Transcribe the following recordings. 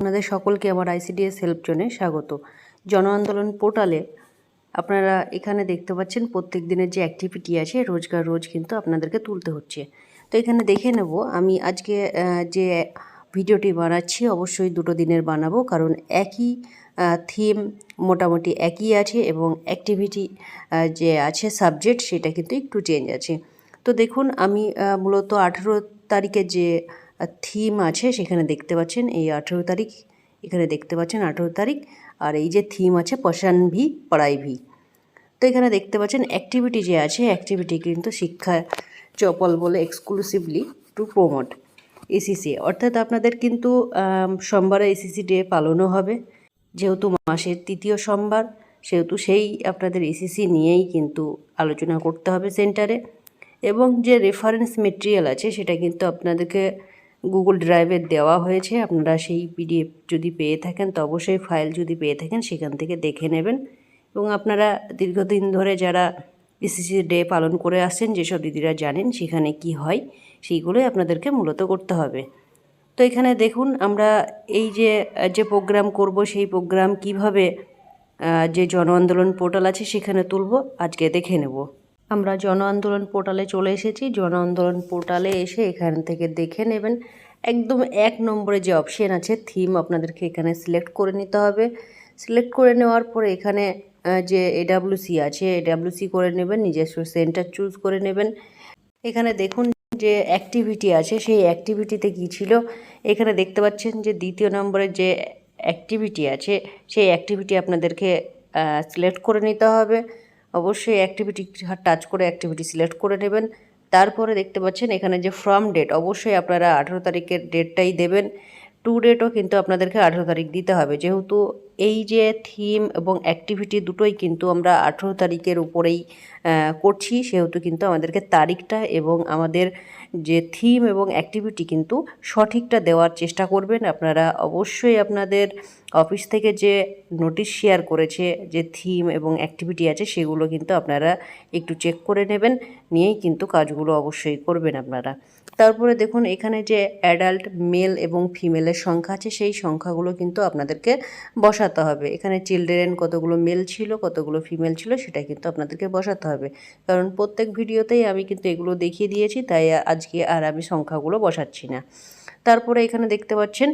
আপনাদের সকলকে আমার আইসিডিএস হেল্প জোনে স্বাগত। জন আন্দোলন পোর্টালে আপনারা এখানে দেখতে পাচ্ছেন প্রত্যেক দিনের যে অ্যাক্টিভিটি আছে, রোজগার রোজ কিন্তু আপনাদেরকে তুলতে হচ্ছে। তো এখানে দেখে নেব, আমি আজকে যে ভিডিওটি বানাচ্ছি অবশ্যই দুটো দিনের বানাবো, কারণ একই থিম মোটামুটি একই আছে এবং অ্যাক্টিভিটি যে আছে সাবজেক্ট সেটা কিন্তু একটু চেঞ্জ আছে। তো দেখুন, আমি মূলত আঠেরো তারিখের যে থিম আছে, সেখানে দেখতে পাচ্ছেন এই আঠেরো তারিখ, এখানে দেখতে পাচ্ছেন আঠেরো তারিখ, আর এই যে থিম আছে পশান ভি পড়াই ভি। তো এখানে দেখতে পাচ্ছেন অ্যাক্টিভিটি যে আছে অ্যাক্টিভিটি কিন্তু শিক্ষা চপল বলে এক্সক্লুসিভলি টু প্রমোট এসিসি অর্থাৎ আপনাদের কিন্তু সোমবারে এসিসি ডে পালনও হবে। যেহেতু মাসের তৃতীয় সোমবার, সেহেতু সেই আপনাদের এসিসি নিয়েই কিন্তু আলোচনা করতে হবে সেন্টারে এবং যে রেফারেন্স মেটেরিয়াল আছে, সেটা কিন্তু আপনাদেরকে গুগল ড্রাইভে দেওয়া হয়েছে। আপনারা সেই পিডিএফ যদি পেয়ে থাকেন, তো অবশ্যই ফাইল যদি পেয়ে থাকেন, সেখান থেকে দেখে নেবেন। এবং আপনারা দীর্ঘদিন ধরে যারা এসিসি ডে পালন করে আসছেন, যেসব দিদিরা জানেন সেখানে কি হয়, সেইগুলোই আপনাদেরকে মূলত করতে হবে। তো এখানে দেখুন, আমরা এই যে যে প্রোগ্রাম করব, সেই প্রোগ্রাম কীভাবে যে জন আন্দোলন পোর্টাল আছে, সেখানে তুলব। আজকে দেখে নেব। আমরা জন আন্দোলন পোর্টালে চলে এসেছি। জন আন্দোলন পোর্টালে এসে এখান থেকে দেখে নেবেন একদম এক নম্বরে যে অপশান আছে থিম আপনাদেরকে এখানে সিলেক্ট করে নিতে হবে। সিলেক্ট করে নেওয়ার পরে এখানে যে এডাব্লিউসি আছে এডাব্লিউসি করে নেবেন নিজস্ব সেন্টার চুজ করে নেবেন। এখানে দেখুন যে অ্যাক্টিভিটি আছে, সেই অ্যাক্টিভিটিতে কী ছিল? এখানে দেখতে পাচ্ছেন যে দ্বিতীয় নম্বরের যে অ্যাক্টিভিটি আছে, সেই অ্যাক্টিভিটি আপনাদেরকে সিলেক্ট করে নিতে হবে। অবশ্যই অ্যাক্টিভিটি টাচ করে অ্যাক্টিভিটি সিলেক্ট করে নেবেন। তারপরে দেখতে পাচ্ছেন এখানে যে ফ্রম ডেট অবশ্যই আপনারা আঠেরো তারিখের ডেটটাই দেবেন। টু ডেটও কিন্তু আপনাদেরকে আঠেরো তারিখ দিতে হবে। যেহেতু এই যে থিম এবং অ্যাক্টিভিটি দুটোই কিন্তু আমরা আঠেরো তারিখের উপরেই করছি, সেহেতু কিন্তু আমাদেরকে তারিখটা এবং আমাদের যে থিম এবং অ্যাক্টিভিটি কিন্তু সঠিকটা দেওয়ার চেষ্টা করবেন। আপনারা অবশ্যই আপনাদের অফিস থেকে যে নোটিশ শেয়ার করেছে, যে থিম এবং অ্যাক্টিভিটি আছে, সেগুলো কিন্তু আপনারা একটু চেক করে নেবেন। নিয়েই কিন্তু কাজগুলো অবশ্যই করবেন আপনারা। তারপরে দেখুন, এখানে যে অ্যাডাল্ট মেল এবং ফিমেলের সংখ্যা আছে, সেই সংখ্যাগুলো কিন্তু আপনাদেরকে বসাতে হবে। এখানে চিলড্রেন কতগুলো মেল ছিল, কতগুলো ফিমেল ছিল, সেটা কিন্তু আপনাদেরকে বসাতে হবে। কারণ প্রত্যেক ভিডিওতেই আমি কিন্তু এগুলো দেখিয়ে দিয়েছি, তাই আজকে আর আমি সংখ্যাগুলো বসাচ্ছি না। তারপরে এখানে দেখতে পাচ্ছেন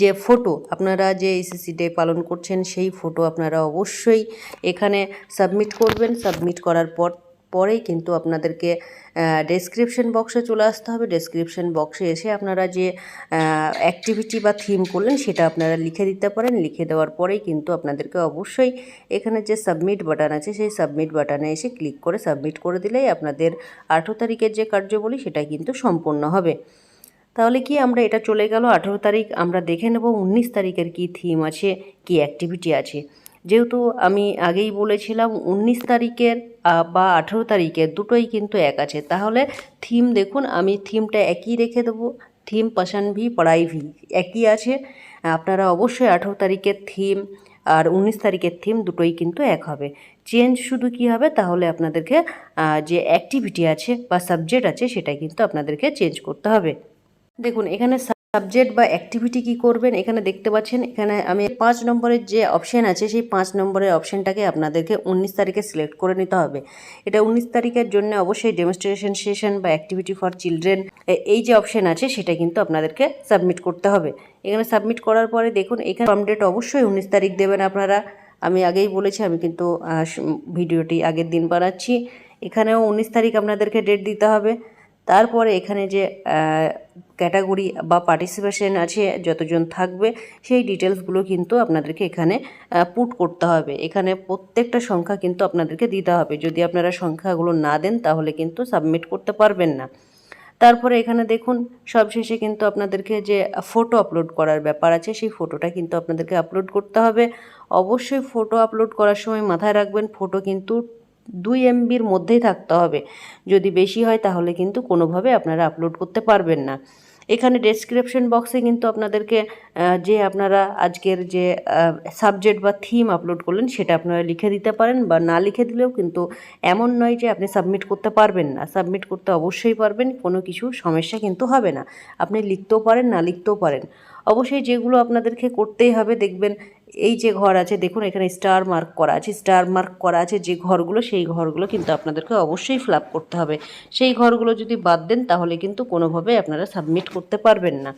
যে ফটো আপনারা যে এসএসসি ডে পালন করছেন, সেই ফটো আপনারা অবশ্যই এখানে সাবমিট করবেন। সাবমিট করার পর, পরেই কিন্তু আপনাদেরকে ডেসক্রিপশন বক্সে চলে আসতে হবে। ডেসক্রিপশন বক্সে এসে আপনারা যে অ্যাক্টিভিটি বা থিম করলেন, সেটা আপনারা লিখে দিতে পারেন। লিখে দেওয়ার পরেই কিন্তু আপনাদেরকে অবশ্যই এখানে যে সাবমিট বাটন আছে, সেই সাবমিট বাটনে এসে ক্লিক করে সাবমিট করে দিলেই আপনাদের আঠেরো তারিখের যে কার্যবলী সেটা কিন্তু সম্পূর্ণ হবে। তাহলে কি আমরা এটা চলে গেল? আঠেরো তারিখ আমরা দেখে নেব, উনিশ তারিখের কি থিম আছে, কি অ্যাক্টিভিটি আছে। যেহেতু আমি আগেই বলেছিলাম, উনিশ তারিখের বা আঠেরো তারিখের দুটোই কিন্তু এক আছে। তাহলে থিম দেখুন, আমি থিমটা একই রেখে দেবো। থিম পাশান ভি, পড়াই ভি, একই আছে। আপনারা অবশ্যই আঠেরো তারিখের থিম আর উনিশ তারিখের থিম দুটোই কিন্তু এক হবে। চেঞ্জ শুধু কি হবে? তাহলে আপনাদেরকে যে অ্যাক্টিভিটি আছে বা সাবজেক্ট আছে সেটা কিন্তু আপনাদেরকে চেঞ্জ করতে হবে। দেখুন, এখানে সাবজেক্ট বা অ্যাক্টিভিটি কি করবেন, এখানে দেখতে পাচ্ছেন, এখানে আমি পাঁচ নম্বরের যে অপশান আছে, সেই পাঁচ নম্বরের অপশনটাকে আপনাদেরকে উনিশ তারিখে সিলেক্ট করে নিতে হবে। এটা উনিশ তারিখের জন্য অবশ্যই ডেমনস্ট্রেশন সেশন বা অ্যাক্টিভিটি ফর চিলড্রেন এই যে অপশান আছে, সেটা কিন্তু আপনাদেরকে সাবমিট করতে হবে। এখানে সাবমিট করার পরে দেখুন, এখানে ফর্ম ডেট অবশ্যই উনিশ তারিখ দেবেন আপনারা। আমি আগেই বলেছি, আমি কিন্তু ভিডিওটি আগের দিন বানাচ্ছি। এখানেও উনিশ তারিখ আপনাদেরকে ডেট দিতে হবে। তারপরে এখানে যে ক্যাটাগরি বা পার্টিসিপেশন আছে, যতজন থাকবে, সেই ডিটেলসগুলো কিন্তু আপনাদেরকে এখানে পুট করতে হবে। এখানে প্রত্যেকটা সংখ্যা কিন্তু আপনাদেরকে দিতে হবে। যদি আপনারা সংখ্যাগুলো না দেন, তাহলে কিন্তু সাবমিট করতে পারবেন না। তারপরে এখানে দেখুন, সবশেষে কিন্তু আপনাদেরকে যে ফটো আপলোড করার ব্যাপার আছে, সেই ফটোটা কিন্তু আপনাদেরকে আপলোড করতে হবে। অবশ্যই ফটো আপলোড করার সময় মাথায় রাখবেন ফটো কিন্তু দুই এমবির মধ্যেই থাকতে হবে। যদি বেশি হয় তাহলে কিন্তু কোনোভাবে আপনারা আপলোড করতে পারবেন না। এখানে ডেসক্রিপশন বক্সে কিন্তু আপনাদেরকে যে আপনারা আজকের যে সাবজেক্ট বা থিম আপলোড করলেন সেটা আপনারা লিখে দিতে পারেন বা না লিখে দিলেও কিন্তু এমন নয় যে আপনি সাবমিট করতে পারবেন না। সাবমিট করতে অবশ্যই পারবেন, কোনো কিছু সমস্যা কিন্তু হবে না। আপনি লিখতেও পারেন, না লিখতেও পারেন। অবশ্যই যেগুলো আপনাদেরকে করতেই হবে দেখবেন এই যে ঘর আছে, দেখুন, এখানে স্টার মার্ক করা আছে স্টার মার্ক করা আছে, যে ঘরগুলো, সেই ঘরগুলো কিন্তু আপনাদেরকে অবশ্যই ফিল করতে হবে। সেই ঘরগুলো যদি বাদ দেন, তাহলে কিন্তু কোনোভাবে আপনারা সাবমিট করতে পারবেন না।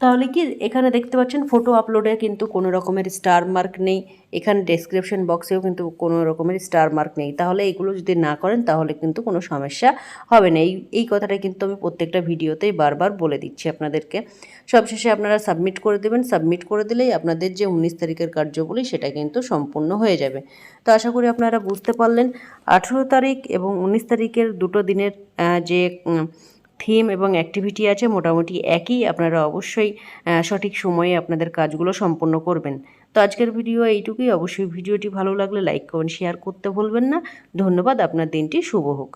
তাহলে কি এখানে দেখতে পাচ্ছেন ফটো আপলোডে কিন্তু কোনো রকমের স্টার মার্ক নেই। এখানে ডেসক্রিপশন বক্সেও কিন্তু কোনো রকমের স্টার মার্ক নেই। তাহলে এগুলো যদি না করেন, তাহলে কিন্তু কোনো সমস্যা হবে না। এই এই কথাটা কিন্তু আমি প্রত্যেকটা ভিডিওতেই বারবার বলে দিচ্ছি আপনাদেরকে। সবশেষে আপনারা সাবমিট করে দেবেন। সাবমিট করে দিলেই আপনাদের যে উনিশ তারিখের কার্যবলী, সেটা কিন্তু সম্পূর্ণ হয়ে যাবে। তো আশা করি আপনারা বুঝতে পারলেন। আঠেরো তারিখ এবং উনিশ তারিখের দুটো দিনের যে থিম এবং অ্যাক্টিভিটি আছে, মোটামুটি একই। আপনারা অবশ্যই সঠিক সময়ে আপনাদের কাজগুলো সম্পন্ন করবেন। তো আজকের ভিডিও এইটুকুই। অবশ্যই ভিডিওটি ভালো লাগলে লাইক কমেন্ট শেয়ার করতে ভুলবেন না। ধন্যবাদ। আপনার দিনটি শুভ হোক।